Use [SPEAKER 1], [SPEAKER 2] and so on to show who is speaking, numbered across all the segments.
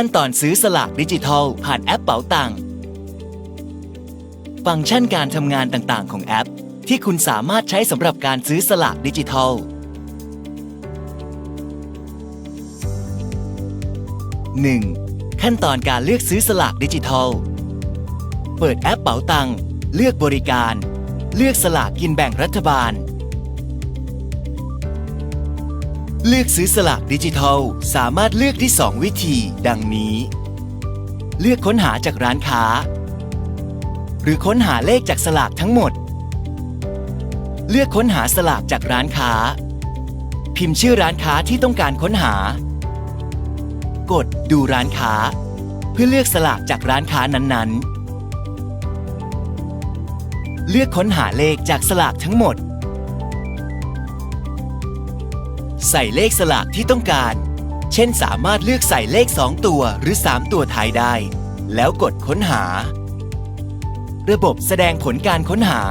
[SPEAKER 1] ขั้นตอนซื้อสลากดิจิทัล ผ่านแอปเป๋าตังค์ฟังก์ชันการทำงานต่างๆ ของแอป ที่คุณสามารถใช้สำหรับการซื้อสลากดิจิทัล 1. ขั้นตอนการเลือกซื้อสลากดิจิทัล เปิดแอปเป๋าตังค์เลือกบริการ เลือกสลากกินแบ่งรัฐบาล เลือกซื้อสลากดิจิทัล สามารถเลือกได้2วิธี ดังนี้ เลือกค้นหาจากร้านค้า หรือค้นหาเลขจากสลากทั้งหมด เลือกค้นหาสลากจากร้านค้า พิมพ์ชื่อร้านค้าที่ต้องการค้นหา กดดูร้านค้า เพื่อเลือกสลากจากร้านค้านั้นๆ เลือกค้นหาเลขจากสลากทั้งหมด ใส่เลขสลากที่ต้องการ เช่นสามารถเลือกใส่เลข 2 ตัวหรือ 3 ตัวท้ายได้ แล้วกดค้นหา ระบบแสดงผลการค้นหา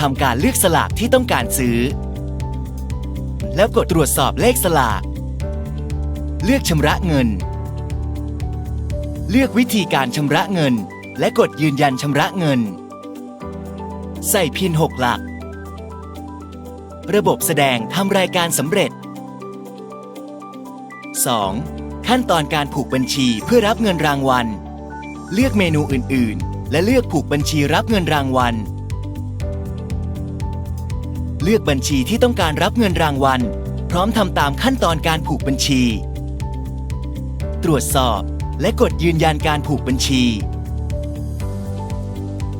[SPEAKER 1] ทำการเลือกสลากที่ต้องการซื้อ แล้วกดตรวจสอบเลขสลาก เลือกชำระเงิน เลือกวิธีการชำระเงิน และกดยืนยันชำระเงิน ใส่พิน 6 หลัก ระบบแสดงทำรายการสำเร็จ 2. ขั้นตอนการผูกบัญชีเพื่อรับเงินรางวัล เลือกเมนูอื่น ๆ และเลือกผูกบัญชีรับเงินรางวัล เลือกบัญชีที่ต้องการรับเงินรางวัล พร้อมทำตามขั้นตอนการผูกบัญชี ตรวจสอบและกดยืนยันการผูกบัญชี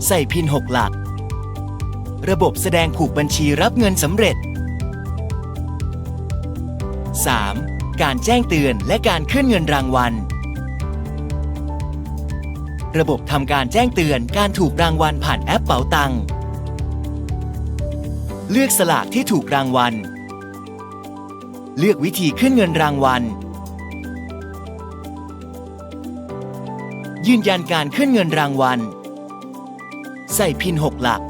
[SPEAKER 1] ใส่พิน 6 หลัก ระบบแสดงผูกบัญชีรับเงินสำเร็จ 3. การแจ้งเตือนและการขึ้นเงินรางวัล ระบบทำการแจ้งเตือนการถูกรางวัลผ่านแอปเป๋าตังค์เลือกสลากที่ถูกรางวัล เลือกวิธีขึ้นเงินรางวัล ยืนยันการขึ้นเงินรางวัล ใส่พิน 6 หลัก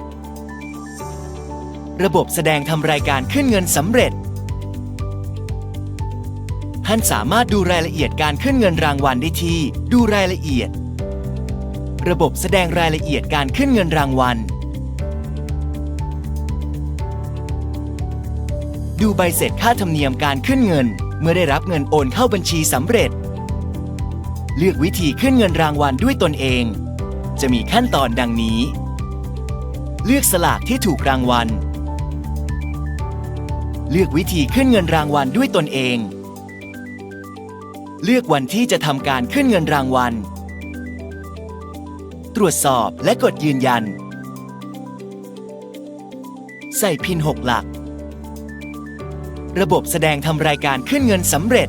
[SPEAKER 1] ระบบแสดงทำรายการขึ้นเงินสำเร็จ ท่านสามารถดูรายละเอียดการขึ้นเงินรางวัลได้ที่ ดูรายละเอียด ระบบแสดงรายละเอียดการขึ้นเงินรางวัล ดูใบเสร็จค่าธรรมเนียมการขึ้นเงิน เมื่อได้รับเงินโอนเข้าบัญชีสำเร็จ เลือกวิธีขึ้นเงินรางวัลด้วยตนเอง จะมีขั้นตอนดังนี้ เลือกสลากที่ถูกรางวัล เลือกวิธีขึ้นเงินรางวัลด้วยตนเอง เลือกวันที่จะทำการขึ้นเงินรางวัล ตรวจสอบและกดยืนยัน ใส่พิน 6 หลัก ระบบแสดงทำรายการขึ้นเงินสำเร็จ